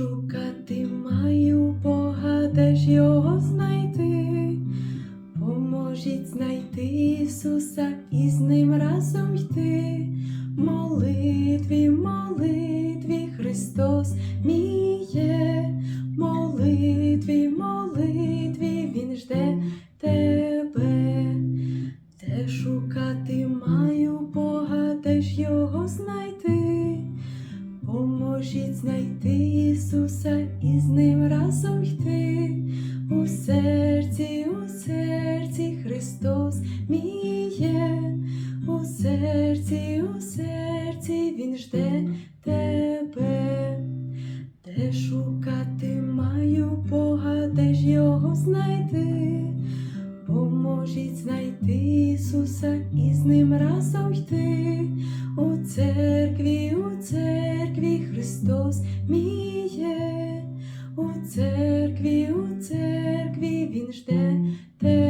Шукати маю Бога, де ж його знайти? Поможіть знайти Ісуса і з ним разом йти. Молитві, молитві, Христос мій є. Молитві, молитві, Він жде тебе. Де шукати маю Бога, де ж його знайти? Поможіть знайти Ісуса і з ним разом йти. У серці, у серці Христос мій є. У серці, у серці Він жде тебе. Де шукати маю Бога, де ж його знайти? Поможіть знайти Ісуса і з ним разом йти. Христос мій у церкві, у церкві Він жде тебе.